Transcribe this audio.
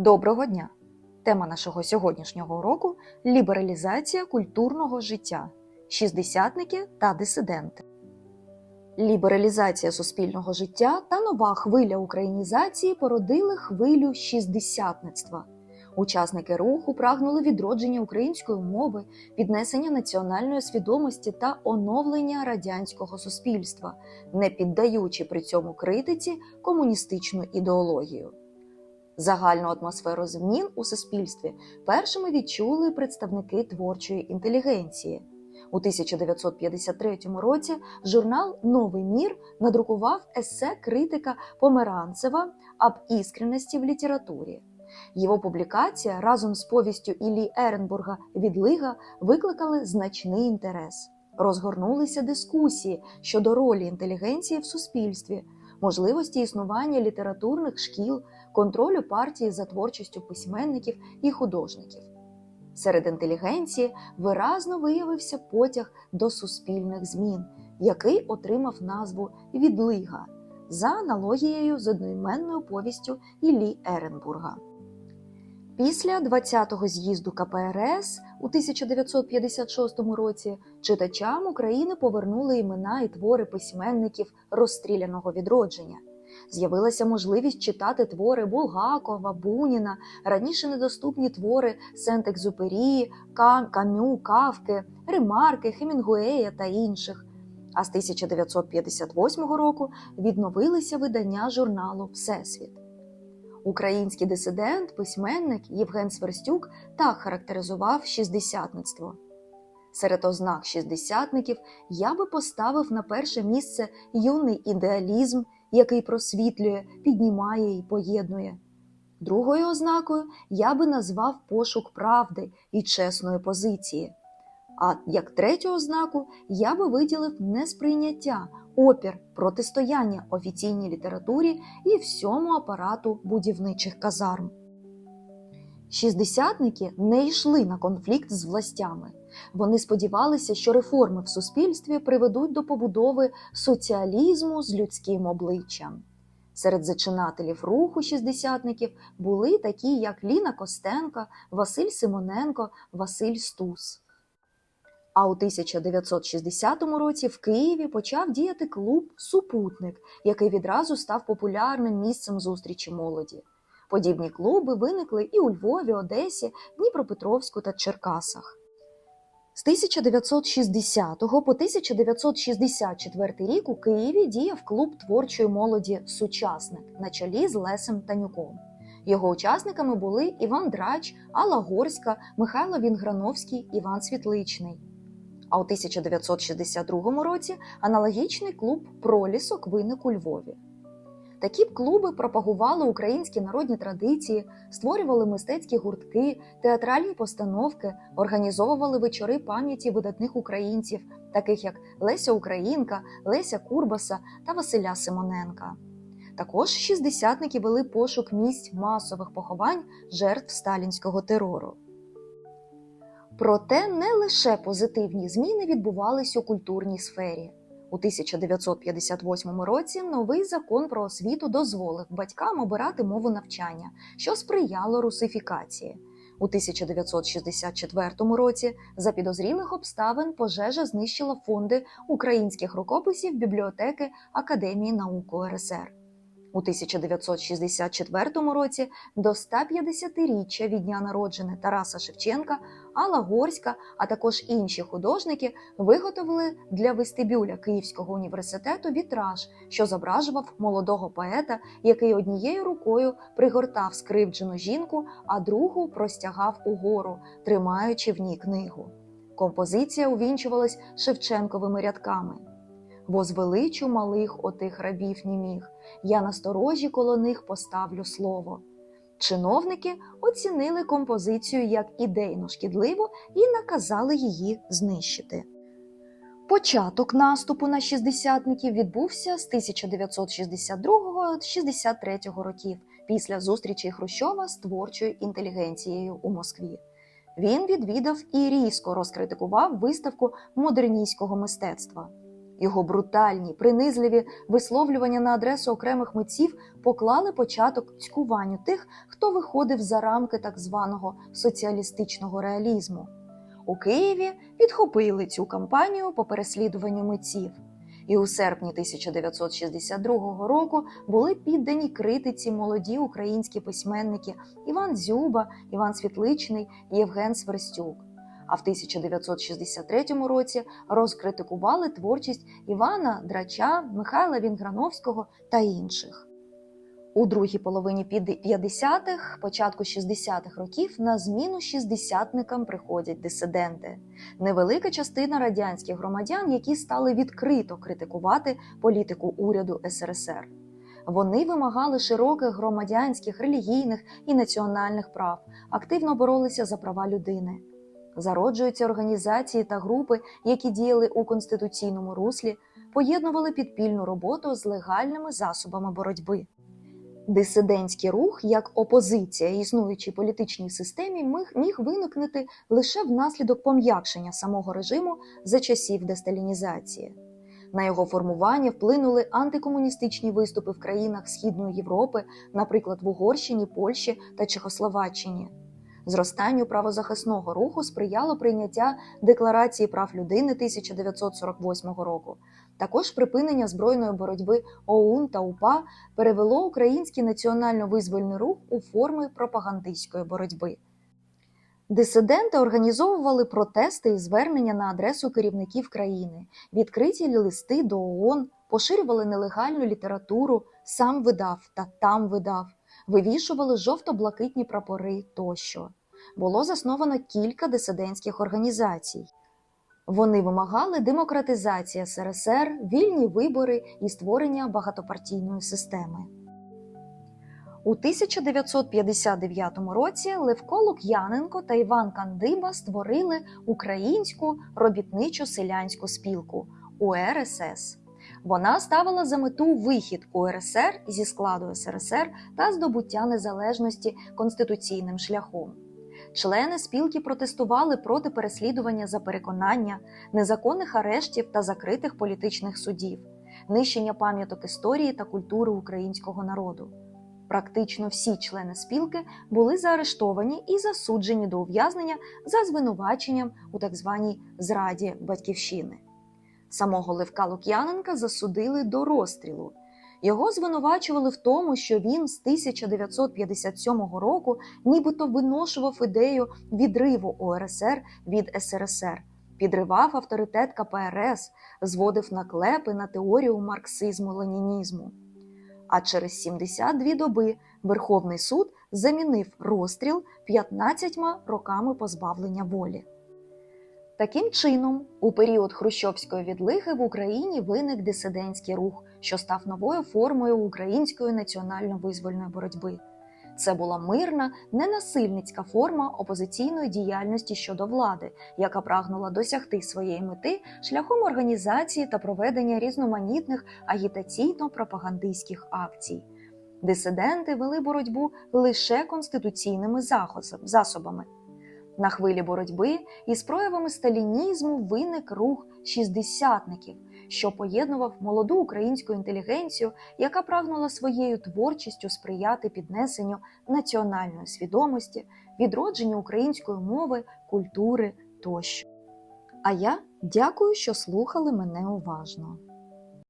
Доброго дня! Тема нашого сьогоднішнього уроку лібералізація культурного життя, шістдесятники та дисиденти. Лібералізація суспільного життя та нова хвиля українізації породили хвилю шістдесятництва. Учасники руху прагнули відродження української мови, піднесення національної свідомості та оновлення радянського суспільства, не піддаючи при цьому критиці комуністичну ідеологію. Загальну атмосферу змін у суспільстві першими відчули представники творчої інтелігенції. У 1953 році журнал Новий мір надрукував есе критика Померанцева об іскренності в літературі. Його публікація разом з повістю Іллі Еренбурга Відлига викликали значний інтерес. Розгорнулися дискусії щодо ролі інтелігенції в суспільстві, можливості існування літературних шкіл, контролю партії за творчістю письменників і художників. Серед інтелігенції виразно виявився потяг до суспільних змін, який отримав назву Відлига за аналогією з одноіменною повістю Іллі Еренбурга. Після 20-го з'їзду КПРС у 1956 році читачам України повернули імена і твори письменників розстріляного відродження. З'явилася можливість читати твори Булгакова, Буніна, раніше недоступні твори Сент-Екзюпері, Камю, Кавки, Ремарки, Хемінгуея та інших. А з 1958 року відновилися видання журналу Всесвіт. Український дисидент, письменник Євген Сверстюк так характеризував шістдесятництво. Серед ознак шістдесятників я би поставив на перше місце юний ідеалізм, який просвітлює, піднімає і поєднує. Другою ознакою я би назвав пошук правди і чесної позиції. А як третю ознаку я би виділив несприйняття, опір, протистояння офіційній літературі і всьому апарату будівничих казарм. Шістдесятники не йшли на конфлікт з властями. Вони сподівалися, що реформи в суспільстві приведуть до побудови соціалізму з людським обличчям. Серед зачинателів руху шістдесятників були такі, як Ліна Костенка, Василь Симоненко, Василь Стус. А у 1960 році в Києві почав діяти клуб Супутник, який відразу став популярним місцем зустрічі молоді. Подібні клуби виникли і у Львові, Одесі, Дніпропетровську та Черкасах. З 1960 по 1964 рік у Києві діяв клуб творчої молоді Сучасник на чолі з Лесем Танюком. Його учасниками були Іван Драч, Алла Горська, Михайло Вінграновський, Іван Світличний. А у 1962 році аналогічний клуб Пролісок виник у Львові. Такі б клуби пропагували українські народні традиції, створювали мистецькі гуртки, театральні постановки, організовували вечори пам'яті видатних українців, таких як Леся Українка, Леся Курбаса та Василя Симоненка. Також шістдесятники вели пошук місць масових поховань жертв сталінського терору. Проте не лише позитивні зміни відбувались у культурній сфері. У 1958 році новий закон про освіту дозволив батькам обирати мову навчання, що сприяло русифікації. У 1964 році за підозрілих обставин пожежа знищила фонди українських рукописів бібліотеки Академії наук УРСР. У 1964 році до 150-річчя від дня народження Тараса Шевченка, Алла Горська, а також інші художники виготовили для вестибюля Київського університету вітраж, що зображував молодого поета, який однією рукою пригортав скривджену жінку, а другу простягав угору, тримаючи в ній книгу. Композиція увінчувалась Шевченковими рядками. Возвеличу малих отих рабів німіг, я насторожі коло них поставлю слово. Чиновники оцінили композицію як ідейно шкідливу і наказали її знищити. Початок наступу на шістдесятників відбувся з 1962-63 років після зустрічі Хрущова з творчою інтелігенцією у Москві. Він відвідав і різко розкритикував виставку модерністського мистецтва. Його брутальні, принизливі висловлювання на адресу окремих митців поклали початок цькуванню тих, хто виходив за рамки так званого соціалістичного реалізму. У Києві підхопили цю кампанію по переслідуванню митців, і у серпні 1962 року були піддані критиці молоді українські письменники Іван Дзюба, Іван Світличний Євген Сверстюк. А в 1963 році розкритикували творчість Івана Драча, Михайла Вінграновського та інших. У другій половині 50-х, початку 60-х років на зміну шістдесятникам приходять дисиденти. Невелика частина радянських громадян, які стали відкрито критикувати політику уряду СРСР. Вони вимагали широких громадянських, релігійних і національних прав, активно боролися за права людини. Зароджуються організації та групи, які діяли у конституційному руслі, поєднували підпільну роботу з легальними засобами боротьби. Дисидентський рух як опозиція існуючій політичній системі міг, виникнути лише внаслідок пом'якшення самого режиму за часів десталінізації. На його формування вплинули антикомуністичні виступи в країнах Східної Європи, наприклад, в Угорщині, Польщі та Чехословаччині. Зростанню правозахисного руху сприяло прийняття Декларації прав людини 1948 року. Також припинення збройної боротьби ОУН та УПА перевело український національно-визвольний рух у форми пропагандистської боротьби. Дисиденти організовували протести і звернення на адресу керівників країни, відкриті листи до ООН, поширювали нелегальну літературу, сам видав та там видав, вивішували жовто-блакитні прапори тощо. Було засновано кілька дисидентських організацій. Вони вимагали демократизації СРСР, вільні вибори і створення багатопартійної системи. У 1959 році Левко Лук'яненко та Іван Кандиба створили Українську робітничу селянську спілку УРСС. Вона ставила за мету вихід УРСР зі складу СРСР та здобуття незалежності конституційним шляхом. Члени спілки протестували проти переслідування за переконання, незаконних арештів та закритих політичних судів, нищення пам'яток історії та культури українського народу. Практично всі члени спілки були заарештовані і засуджені до ув'язнення за звинуваченням у так званій зраді батьківщини. Самого Левка Лук'яненка засудили до розстрілу. Його звинувачували в тому, що він з 1957 року нібито виношував ідею відриву УРСР від СРСР, підривав авторитет КПРС, зводив наклепи на теорію марксизму-ленінізму. А через 72 доби Верховний суд замінив розстріл 15 роками позбавлення волі. Таким чином, у період хрущовської відлиги в Україні виник дисидентський рух, що став новою формою української національно-визвольної боротьби. Це була мирна, ненасильницька форма опозиційної діяльності щодо влади, яка прагнула досягти своєї мети шляхом організації та проведення різноманітних агітаційно-пропагандистських акцій. Дисиденти вели боротьбу лише конституційними засобами. На хвилі боротьби із проявами сталінізму виник рух шістдесятників, що поєднував молоду українську інтелігенцію, яка прагнула своєю творчістю сприяти піднесенню національної свідомості, відродженню української мови, культури тощо. А я дякую, що слухали мене уважно.